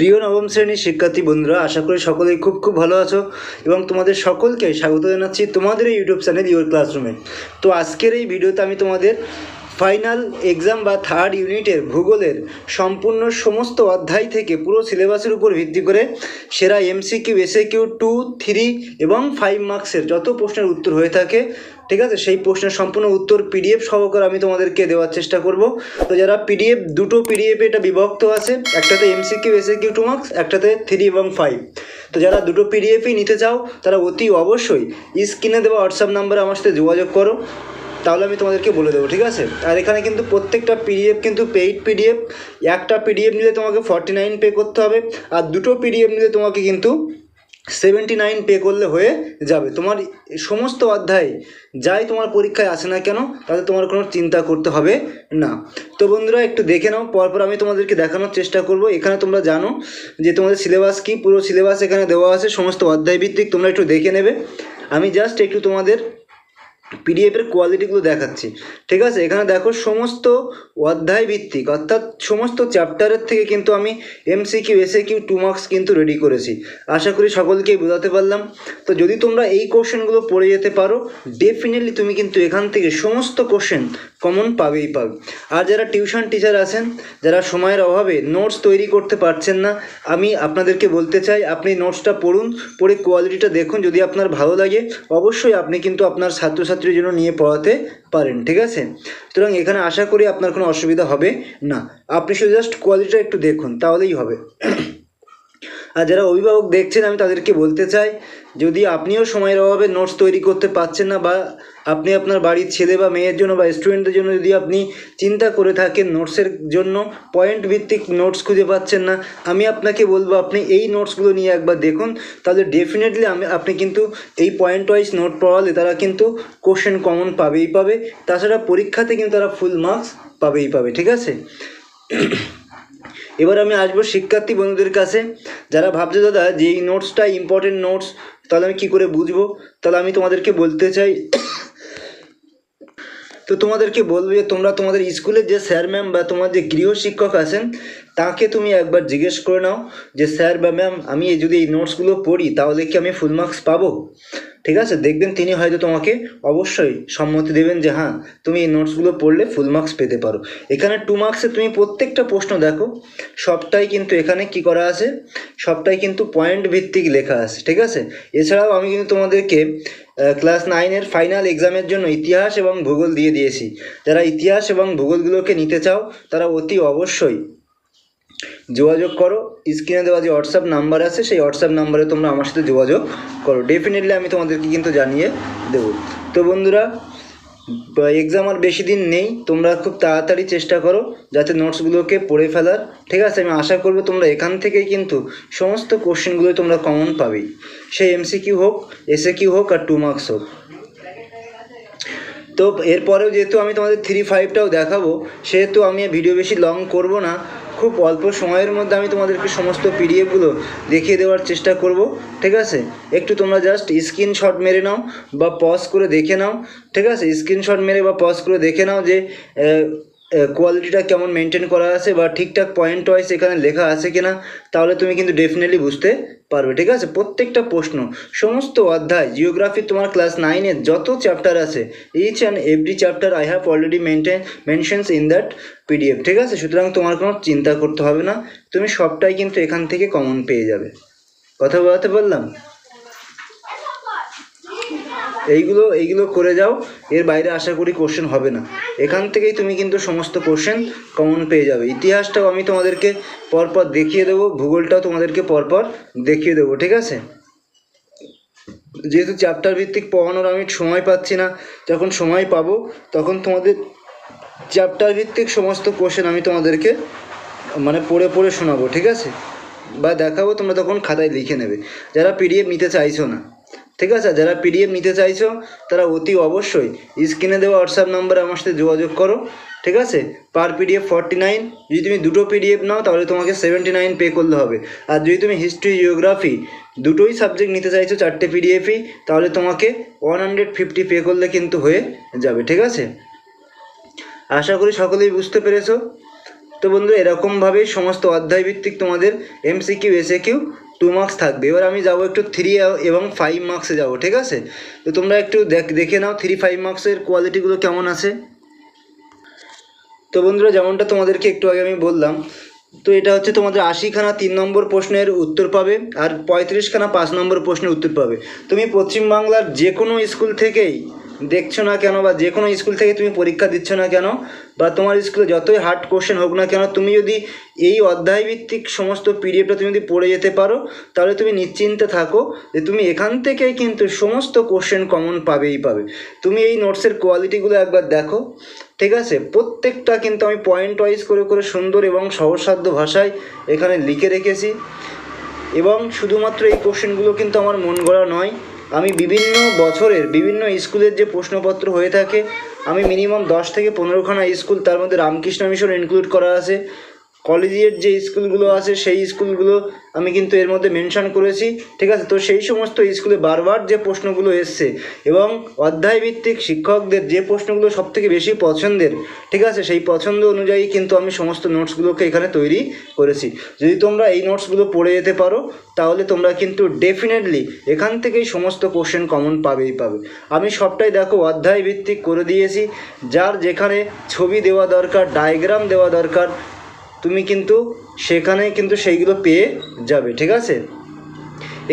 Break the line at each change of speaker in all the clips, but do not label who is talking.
প্রিয় নবম শ্রেণির শিক্ষার্থী বন্ধুরা, আশা করি সকলেই খুব খুব ভালো আছো এবং তোমাদের সকলকে স্বাগত জানাচ্ছি তোমাদের এই ইউটিউব চ্যানেল ইউর ক্লাসরুমে। তো আজকের এই ভিডিওতে আমি তোমাদের ফাইনাল এক্সাম বা থার্ড ইউনিটের ভূগোলের সম্পূর্ণ সমস্ত অধ্যায় থেকে পুরো সিলেবাসের উপর ভিত্তি করে সেরা এমসিকিউ এসএকিউ টু থ্রি এবং ফাইভ মার্কসের যত প্রশ্নের উত্তর হয়ে থাকে, ঠিক আছে? সেই প্রশ্নের সম্পূর্ণ উত্তর পিডিএফ সহকারে আমি তোমাদেরকে দেওয়ার চেষ্টা করব। তো যারা পিডিএফ দুটো পিডিএফে এটা বিভক্ত আছে, একটাতে এমসিকিউ এসএকিউ টু মার্কস একটাতে থ্রি এবং ফাইভ তো যারা দুটো পিডিএফই নিতে চাও, তারা অতি অবশ্যই স্ক্রিনে দেওয়া হোয়াটসঅ্যাপ নাম্বারে আমার সাথে যোগাযোগ করো। তাহলে আমি তোমাদেরকে বলে দেবো, ঠিক আছে? আর এখানে কিন্তু প্রত্যেকটা পিডিএফ কিন্তু পেইড পিডিএফ একটা পিডিএফ নিলে তোমাকে ফর্টি নাইন পে করতে হবে, আর দুটো পিডিএফ নিলে তোমাকে কিন্তু সেভেন্টি নাইন পে করলে হয়ে যাবে। তোমার সমস্ত অধ্যায় যাই তোমার পরীক্ষায় আসে না কেন, তাতে তোমার কোনো চিন্তা করতে হবে না। তো বন্ধুরা, একটু দেখে নাও, পরপর আমি তোমাদেরকে দেখানোর চেষ্টা করব। এখানে তোমরা জানো যে তোমাদের সিলেবাস কি, পুরো সিলেবাস এখানে দেওয়া আছে, সমস্ত অধ্যায় ভিত্তিক তোমরা একটু দেখে নেবে। আমি জাস্ট একটু তোমাদের পিডিএফের কোয়ালিটিগুলো দেখাচ্ছি। ঠিক আছে? এখানে দেখো সমস্ত অধ্যায় ভিত্তিক, অর্থাৎ সমস্ত চ্যাপ্টারের থেকে কিন্তু আমি MCQ SAQ two marks কিন্তু রেডি করেছি। আশা করি সকলকেই বোঝাতে পারলাম। তো যদি তোমরা এই কোশ্চেনগুলো পড়ে যেতে পারো ডেফিনেটলি তুমি কিন্তু এখান থেকে সমস্ত কোশ্চেন কমন পাবেই পাবে। আর যারা টিউশন টিচার আছেন, যারা সময়ের অভাবে নোটস তৈরি করতে পারছেন না, আমি আপনাদেরকে বলতে চাই, আপনি নোটসটা পড়ুন, পড়ে কোয়ালিটিটা দেখুন, যদি আপনার ভালো লাগে, অবশ্যই আপনি কিন্তু আপনার ছাত্রছাত্রীর জন্য নিয়ে পড়াতে পারেন, ঠিক আছে? সুতরাং এখানে আশা করি আপনার কোনো অসুবিধা হবে না। আপনি শুধু জাস্ট কোয়ালিটিটা একটু দেখুন, তাহলেই হবে। আর যারা অভিভাবক দেখছেন, আমি তাদেরকে বলতে চাই, যদি আপনিও সময়ের অভাবে নোটস তৈরি করতে পারছেন না বা আপনি আপনার বাড়ির ছেলে বা মেয়ের জন্য বা স্টুডেন্টদের জন্য যদি আপনি চিন্তা করে থাকেন নোটসের জন্য পয়েন্ট ভিত্তিক নোটস খুঁজে পাচ্ছেন না, আমি আপনাকে বলব, আপনি এই নোটসগুলো নিয়ে একবার দেখুন। তাহলে ডেফিনেটলি আমি, আপনি কিন্তু এই পয়েন্ট ওয়াইজ নোট পড়ালে তারা কিন্তু কোশ্চেন কমন পাবেই পাবে। তাছাড়া পরীক্ষাতে কিন্তু তারা ফুল মার্কস পাবেই পাবে, ঠিক আছে? এবার আমি আসব শিক্ষার্থী বন্ধুদের কাছে। যারা ভাবছে, দাদা, যে এই নোটসটা ইম্পর্টেন্ট নোটস তাহলে আমি কী করে বুঝব? তাহলে আমি তোমাদেরকে বলতে চাই, তো তোমাদেরকে বলবে যে তোমরা তোমাদের স্কুলের যে স্যার ম্যাম বা তোমার যে গৃহ শিক্ষক আছেন, তাকে তুমি একবার জিজ্ঞেস করে নাও যে স্যার বা ম্যাম আমি যদি এই নোটসগুলো পড়ি, তাহলে কি আমি ফুল মার্কস পাবো? ঠিক আছে? দেখবেন তিনি হয়তো তোমাকে অবশ্যই সম্মতি দেবেন যে হ্যাঁ তুমি এই নোটসগুলো পড়লে ফুল মার্কস পেতে পারো। এখানে টু মার্কসে তুমি প্রত্যেকটা প্রশ্ন দেখো। সবটাই কিন্তু এখানে কি করা আছে? সবটাই কিন্তু পয়েন্ট ভিত্তিক লেখা আছে, ঠিক আছে? এছাড়াও আমি কিন্তু তোমাদেরকে ক্লাস নাইনের ফাইনাল এক্সামের জন্য ইতিহাস এবং ভূগোল দিয়ে দিয়েছি। যারা ইতিহাস এবং ভূগোলগুলোকে নিতে চাও, তারা অতি অবশ্যই যোগাযোগ করো। স্ক্রিনে দেওয়া যে হোয়াটসঅ্যাপ নাম্বার আছে, সেই হোয়াটসঅ্যাপ নাম্বারে তোমরা আমার সাথে যোগাযোগ করো। ডেফিনেটলি আমি তোমাদেরকে কিন্তু জানিয়ে দেবো। তো বন্ধুরা এক্সাম আর বেশি দিন নেই, তোমরা খুব তাড়াতাড়ি চেষ্টা করো যাতে নোটসগুলোকে পড়ে ফেলার। ঠিক আছে, আমি আশা করব তোমরা এখান থেকেই কিন্তু সমস্ত কোশ্চেনগুলো তোমরা কমন পাবেই। সে এমসিকিউ হোক এসএ কিউ হোক আর টু মার্কস হোক। তো এরপরেও যেহেতু আমি তোমাদের থ্রি ফাইভটাও দেখাবো, সেহেতু আমি ভিডিও বেশি লং করব না। খুব অল্প সময়ের মধ্যে আমি তোমাদেরকে সমস্ত পিডিএফগুলো দেখিয়ে দেওয়ার চেষ্টা করব, ঠিক আছে? একটু তোমরা জাস্ট স্ক্রিনশট মেরে নাও বা পজ করে দেখে নাও, ঠিক আছে? স্ক্রিনশট মেরে বা পজ করে দেখে নাও যে কোয়ালিটিটা কেমন মেনটেন করা আছে বা ঠিকঠাক পয়েন্ট ওয়াইজ এখানে লেখা আছে কিনা, তাহলে তুমি কিন্তু ডেফিনেটলি বুঝতে পারবে, ঠিক আছে? প্রত্যেকটা প্রশ্ন, সমস্ত অধ্যায় জিওগ্রাফি তোমার ক্লাস নাইনের যত চ্যাপ্টার আছে each and every chapter I have already maintain mentions in that PDF ঠিক আছে? সুতরাং তোমার কোনো চিন্তা করতে হবে না, তুমি সবটাই কিন্তু এখান থেকে কমন পেয়ে যাবে। কথা বলাতে পারলাম এইগুলো এইগুলো করে যাও, এর বাইরে আশা করি কোশ্চেন হবে না। এখান থেকেই তুমি কিন্তু সমস্ত কোশ্চেন কমন পেয়ে যাবে। ইতিহাসটাও আমি তোমাদেরকে পরপর দেখিয়ে দেবো, ভূগোলটাও তোমাদেরকে পরপর দেখিয়ে দেবো, ঠিক আছে? যেহেতু চ্যাপ্টার ভিত্তিক পড়ানোর আমি সময় পাচ্ছি না, যখন সময় পাবো, তখন তোমাদের চ্যাপ্টার ভিত্তিক সমস্ত কোশ্চেন আমি তোমাদেরকে মানে পড়ে পড়ে শোনাবো, ঠিক আছে? বা দেখাবো, তোমরা তখন খাতায় লিখে নেবে। যারা পিডিএফ নিতে চাইছো না ঠিক আছে? যারা পিডিএফ নিতে চাইছো, তারা অতি অবশ্যই স্ক্রিনে দেওয়া হোয়াটসঅ্যাপ নাম্বারে আমার সাথে যোগাযোগ করো, ঠিক আছে? পার পিডিএফ ফর্টি নাইন যদি তুমি দুটো পিডিএফ নাও, তাহলে তোমাকে সেভেন্টি নাইন পে করলে হবে। আর যদি তুমি হিস্ট্রি জিওগ্রাফি দুটোই সাবজেক্ট নিতে চাইছো, চারটে পিডিএফই তাহলে তোমাকে ওয়ান হান্ড্রেড ফিফটি পে করলে কিন্তু হয়ে যাবে, ঠিক আছে? আশা করি সকলেই বুঝতে পেরেছ। তো বন্ধুরা, এরকমভাবেই সমস্ত অধ্যায় ভিত্তিক তোমাদের MCQ SAQ two marks থাকবে। এবার আমি যাব একটু থ্রি এবং ফাইভ মার্কসে যাব, ঠিক আছে? তো তোমরা একটু দেখ- নাও থ্রি ফাইভ মার্কসের কোয়ালিটিগুলো কেমন আছে? তো বন্ধুরা, যেমনটা তোমাদেরকে একটু আগে আমি বললাম, তো এটা হচ্ছে তোমাদের আশিখানা তিন নম্বর প্রশ্নের উত্তর পাবে আর পঁয়ত্রিশখানা পাঁচ নম্বর প্রশ্নের উত্তর পাবে। তুমি পশ্চিমবাংলার যে কোনো স্কুল থেকেই দেখছ না কেন বা যে কোনো স্কুল থেকে তুমি পরীক্ষা দিচ্ছ না কেন বা তোমার স্কুলে যতই হার্ড কোশ্চেন হোক না কেন, তুমি যদি এই অধ্যায়ভিত্তিক সমস্ত পিডিএফটা তুমি যদি পড়ে যেতে পারো, তাহলে তুমি নিশ্চিন্তে থাকো যে তুমি এখান থেকেই কিন্তু সমস্ত কোশ্চেন কমন পাবেই পাবে। তুমি এই নোটসের কোয়ালিটিগুলো একবার দেখো, ঠিক আছে? প্রত্যেকটা কিন্তু আমি পয়েন্ট ওয়াইজ করে করে সুন্দর এবং সহসাধ্য ভাষায় এখানে লিখে রেখেছি। এবং শুধুমাত্র এই কোশ্চেনগুলো কিন্তু আমার মন গড়া নয়। আমি বিভিন্ন বছরের বিভিন্ন স্কুলের যে প্রশ্নপত্র হয়ে থাকে, আমি মিনিমাম দশ থেকে পনেরোখানা স্কুল, তার মধ্যে রামকৃষ্ণ মিশন ইনক্লুড করা আছে। কলেজের যে স্কুলগুলো আছে, সেই স্কুলগুলো আমি কিন্তু এর মধ্যে মেনশন করেছি, ঠিক আছে? তো সেই সমস্ত স্কুলে বারবার যে প্রশ্নগুলো এসছে এবং অধ্যায়ভিত্তিক শিক্ষকদের যে প্রশ্নগুলো সবথেকে বেশি পছন্দের, ঠিক আছে? সেই পছন্দ অনুযায়ী কিন্তু আমি সমস্ত নোটসগুলোকে এখানে তৈরি করেছি। যদি তোমরা এই নোটসগুলো পড়ে যেতে পারো, তাহলে তোমরা কিন্তু ডেফিনেটলি এখান থেকেই সমস্ত কোশ্চেন কমন পাবেই পাবে। আমি সবটাই দেখো অধ্যায় ভিত্তিক করে দিয়েছি। যার যেখানে ছবি দেওয়া দরকার ডায়াগ্রাম দেওয়া দরকার তুমি কিন্তু সেখানে কিন্তু সেইগুলো পেয়ে যাবে ঠিক আছে?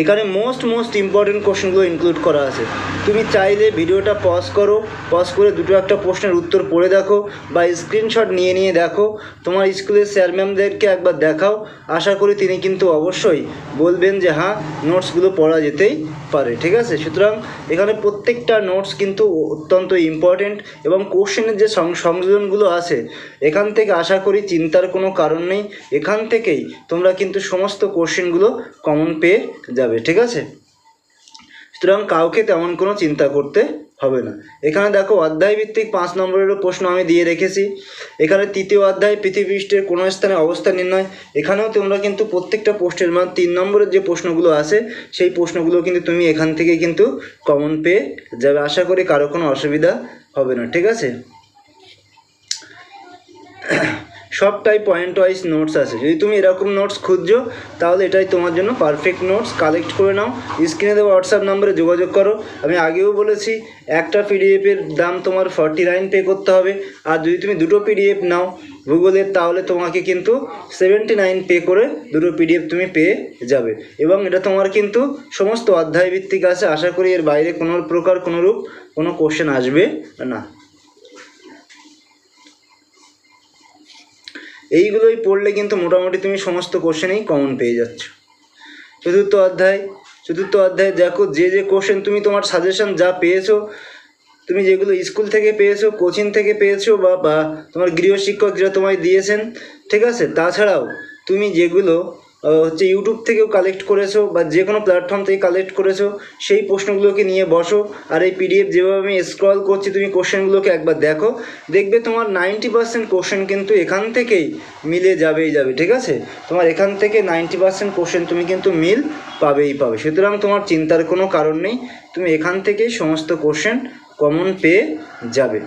এখানে মোস্ট মোস্ট ইম্পর্টেন্ট কোশ্চেনগুলো ইনক্লুড করা আছে। তুমি চাইলে ভিডিওটা পজ করো পজ করে দুটো একটা প্রশ্নের উত্তর পড়ে দেখো বা স্ক্রিনশট নিয়ে নিয়ে দেখো। তোমার স্কুলের স্যার ম্যামদেরকে একবার দেখাও। আশা করি তিনি কিন্তু অবশ্যই বলবেন যে হ্যাঁ নোটসগুলো পড়া যেতেই পারে। ঠিক আছে? সুতরাং এখানে প্রত্যেকটা নোটস কিন্তু অত্যন্ত ইম্পর্টেন্ট এবং কোশ্চেনের যে সংযোজনগুলো আছে, এখান থেকে আশা করি চিন্তার কোনো কারণ নেই। এখান থেকেই তোমরা কিন্তু সমস্ত কোশ্চেনগুলো কমন পেয়ে যাবে। ঠিক আছে? সুতরাং কাউকে তেমন কোনো চিন্তা করতে হবে না। এখানে দেখো অধ্যায় ভিত্তিক পাঁচ নম্বরেরও প্রশ্ন আমি দিয়ে রেখেছি। এখানে তৃতীয় অধ্যায় পৃথিবীপৃষ্ঠের কোনো স্থানে অবস্থান নির্ণয়। এখানেও তোমরা কিন্তু প্রত্যেকটা পোস্টের মানে তিন নম্বরের যে প্রশ্নগুলো আছে, সেই প্রশ্নগুলো কিন্তু তুমি এখান থেকে কিন্তু কমন পেয়ে যাবে। আশা করি কারও কোনো অসুবিধা হবে না, ঠিক আছে? সবটাই পয়েন্ট ওয়াইজ নোটস আছে। যদি তুমি এরকম নোটস খুঁজছো, তাহলে এটাই তোমার জন্য পারফেক্ট নোটস কালেক্ট করে নাও। স্ক্রিনে দেওয়া হোয়াটসঅ্যাপ নাম্বারে যোগাযোগ করো। আমি আগেও বলেছি, একটা পিডিএফের দাম তোমার ফর্টি নাইন পে করতে হবে। আর যদি তুমি দুটো পিডিএফ নাও ভূগোলের তাহলে তোমাকে কিন্তু সেভেন্টি নাইন পে করে দুটো পিডিএফ তুমি পেয়ে যাবে। এবং এটা তোমার কিন্তু সমস্ত অধ্যায় ভিত্তিক আছে। আশা করি এর বাইরে কোনো প্রকার কোনোরূপ কোনো কোশ্চেন আসবে না। এইগুলোই পড়লে কিন্তু মোটামুটি তুমি সমস্ত কোশ্চেনেই কমন পেয়ে যাচ্ছ। চতুর্থ অধ্যায় চতুর্থ অধ্যায় দেখো যে যে কোশ্চেন তুমি তোমার সাজেশন যা পেয়েছ, তুমি যেগুলো স্কুল থেকে পেয়েছ কোচিং থেকে পেয়েছ বা বা তোমার গৃহশিক্ষক যেটা তোমায় দিয়েছেন, ঠিক আছে? তাছাড়াও তুমি যেগুলো হচ্ছে ইউটিউব থেকেও কালেক্ট করেছ বা যে কোনো প্ল্যাটফর্ম থেকে কালেক্ট করেছ, সেই প্রশ্নগুলোকে নিয়ে বসো। আর এই পিডিএফ যেভাবে আমি স্ক্রল করছি, তুমি কোশ্চেনগুলোকে একবার দেখো। দেখবে তোমার নাইনটি পার্সেন্ট কোশ্চেন কিন্তু এখান থেকেই মিলে যাবেই যাবে, ঠিক আছে? তোমার এখান থেকে নাইনটি পার্সেন্ট কোশ্চেন তুমি কিন্তু মিল পাবেই পাবে। সুতরাং তোমার চিন্তার কোনো কারণ নেই, তুমি এখান থেকেই সমস্ত কোশ্চেন কমন পেয়ে যাবে।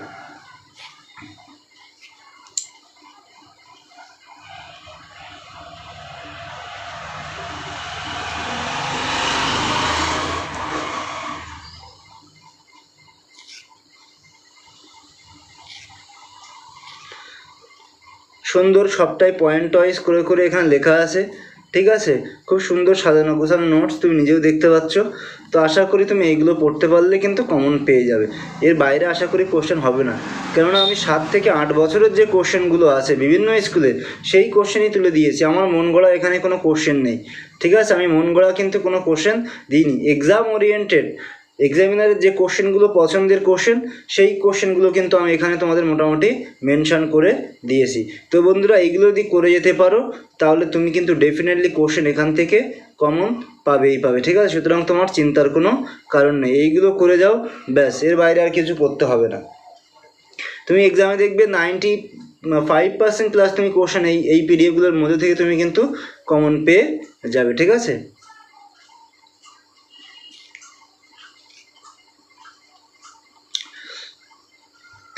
সুন্দর সবটাই পয়েন্ট ওয়াইজ করে করে এখানে লেখা আছে, ঠিক আছে? খুব সুন্দর সাজানো গোছানো নোটস তুমি নিজেও দেখতে পাচ্ছ। তো আশা করি তুমি এইগুলো পড়তে পারলে কিন্তু কমন পেয়ে যাবে। এর বাইরে আশা করি কোশ্চেন হবে না। কেননা আমি সাত থেকে আট বছরের যে কোশ্চেনগুলো আছে বিভিন্ন স্কুলে সেই কোশ্চেনই তুলে দিয়েছি। আমার মন গড়া এখানে কোনো কোশ্চেন নেই। ঠিক আছে? আমি মন গড়া কিন্তু কোনো কোশ্চেন দিইনি। এক্সাম ওরিয়েন্টেড এক্সামিনারের যে কোশ্চেনগুলো পছন্দের কোশ্চেন সেই কোশ্চেনগুলো কিন্তু আমি এখানে তোমাদের মোটামুটি মেনশান করে দিয়েছি। তো বন্ধুরা এইগুলো যদি করে যেতে পারো, তাহলে তুমি কিন্তু ডেফিনেটলি কোশ্চেন এখান থেকে কমন পাবেই পাবে, ঠিক আছে? সুতরাং তোমার চিন্তার কোনো কারণ নেই। এইগুলো করে যাও, ব্যাস, এর বাইরে আর কিছু করতে হবে না। তুমি এক্সামে দেখবে নাইনটি ফাইভ পার্সেন্ট প্লাস তুমি কোশ্চেন এই এই পিডিএফগুলোর মধ্যে থেকে তুমি কিন্তু কমন পেয়ে যাবে, ঠিক আছে?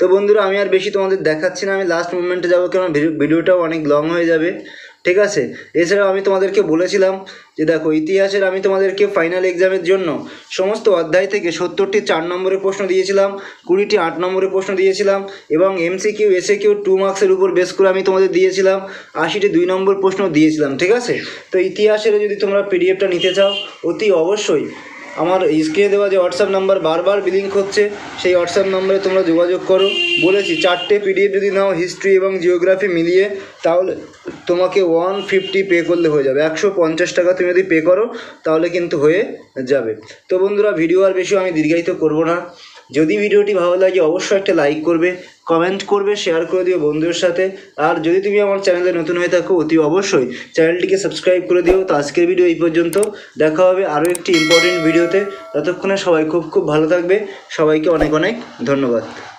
তো বন্ধুরা, আমি আর বেশি তোমাদের দেখাচ্ছি না, আমি লাস্ট মুভমেন্টে যাব কারণ ভিডিও- ভিডিওটাও অনেক লং হয়ে যাবে, ঠিক আছে? এছাড়াও আমি তোমাদেরকে বলেছিলাম যে দেখো, ইতিহাসের আমি তোমাদেরকে ফাইনাল এক্সামের জন্য সমস্ত অধ্যায় থেকে সত্তরটি চার নম্বরের প্রশ্ন দিয়েছিলাম, কুড়িটি আট নম্বরের প্রশ্ন দিয়েছিলাম এবং MCQ SAQ two মার্কসের উপর বেস করে আমি তোমাদের দিয়েছিলাম, আশিটি দুই নম্বর প্রশ্ন দিয়েছিলাম, ঠিক আছে? তো ইতিহাসের যদি তোমরা পিডিএফটা নিতে চাও, অতি অবশ্যই আমার স্ক্রিনে দেওয়া যে হোয়াটসঅ্যাপ নাম্বার বারবার বিলিং হচ্ছে, সেই হোয়াটসঅ্যাপ নাম্বারে তোমরা যোগাযোগ করো। বলেছি, চারটে পিডিএফ যদি নাও হিস্ট্রি এবং জিওগ্রাফি মিলিয়ে, তাহলে তোমাকে ওয়ান ফিফটি পে করলে হয়ে যাবে। একশো পঞ্চাশ টাকা তুমি যদি পে করো, তাহলে কিন্তু হয়ে যাবে। তো বন্ধুরা ভিডিও আর বেশি আমি দীর্ঘায়িত করব না। যদি ভিডিওটি ভালো লাগে, অবশ্যই একটা লাইক করবে। কমেন্ট করবে শেয়ার করে দিও বন্ধুদের সাথে। আর যদি তুমি আমার চ্যানেলে নতুন হয়ে থাকো, অতি অবশ্যই চ্যানেলটিকে সাবস্ক্রাইব করে দিও। তো আজকের ভিডিও এই পর্যন্ত। দেখা হবে আরও একটি ইম্পর্টেন্ট ভিডিওতে ততক্ষণে সবাই খুব খুব ভালো থাকবে। সবাইকে অনেক অনেক ধন্যবাদ।